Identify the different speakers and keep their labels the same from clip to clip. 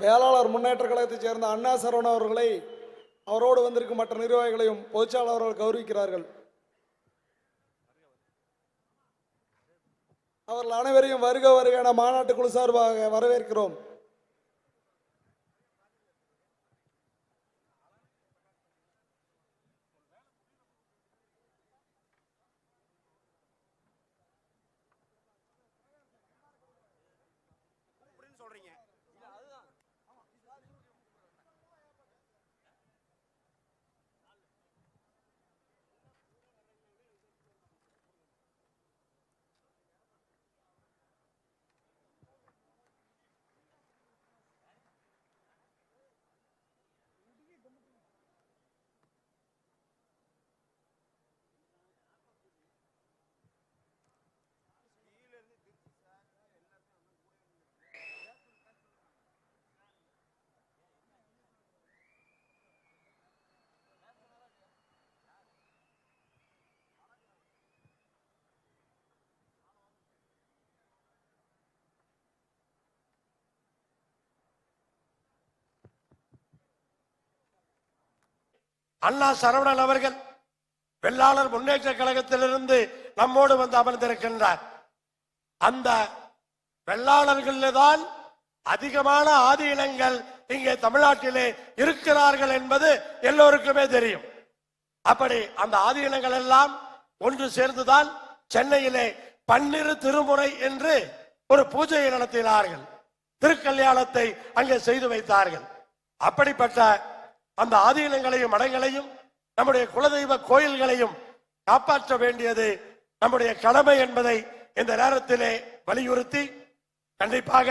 Speaker 1: வேளாளர் முன்னேற்ற கழகத்தைச் சேர்ந்த அண்ணா சரவண அவர்களை அவரோடு வந்திருக்கும் மற்ற நிர்வாகிகளையும் பொதுச்சாளர் அவர்கள் கௌரவிக்கிறார்கள். அவர்கள் அனைவரையும் வருக வருக என மாநாட்டு குழு சார்பாக வரவேற்கிறோம்.
Speaker 2: அண்ணா சரவணன் அவர்கள் வெள்ளாளர் முன்னேற்ற கழகத்திலிருந்து நம்மோடு வந்து அமர்ந்திருக்கின்றார். அந்த வெள்ளாளர்களில் தான் அதிகமான ஆதி இனங்கள் இங்கே தமிழ்நாட்டிலே இருக்கிறார்கள் என்பது எல்லோருக்குமே தெரியும். அப்படி அந்த ஆதி இனங்கள் எல்லாம் ஒன்று சேர்ந்துதான் சென்னையிலே பன்னிரு திருமுறை என்று ஒரு பூஜையை நடத்தினார்கள். திருக்கல்யாணத்தை அங்கே செய்து வைத்தார்கள். அப்படிப்பட்ட அந்த ஆதீனங்களையும் மடங்களையும் நம்முடைய குலதெய்வ கோயில்களையும் காப்பாற்ற வேண்டியது நம்முடைய கடமை என்பதை இந்த நேரத்திலே வலியுறுத்தி கண்டிப்பாக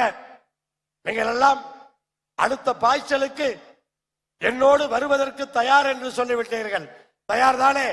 Speaker 2: நீங்கள் எல்லாம் அடுத்த பாய்ச்சலுக்கு என்னோடு வருவதற்கு தயார் என்று சொல்லிவிட்டீர்கள். தயார் தானே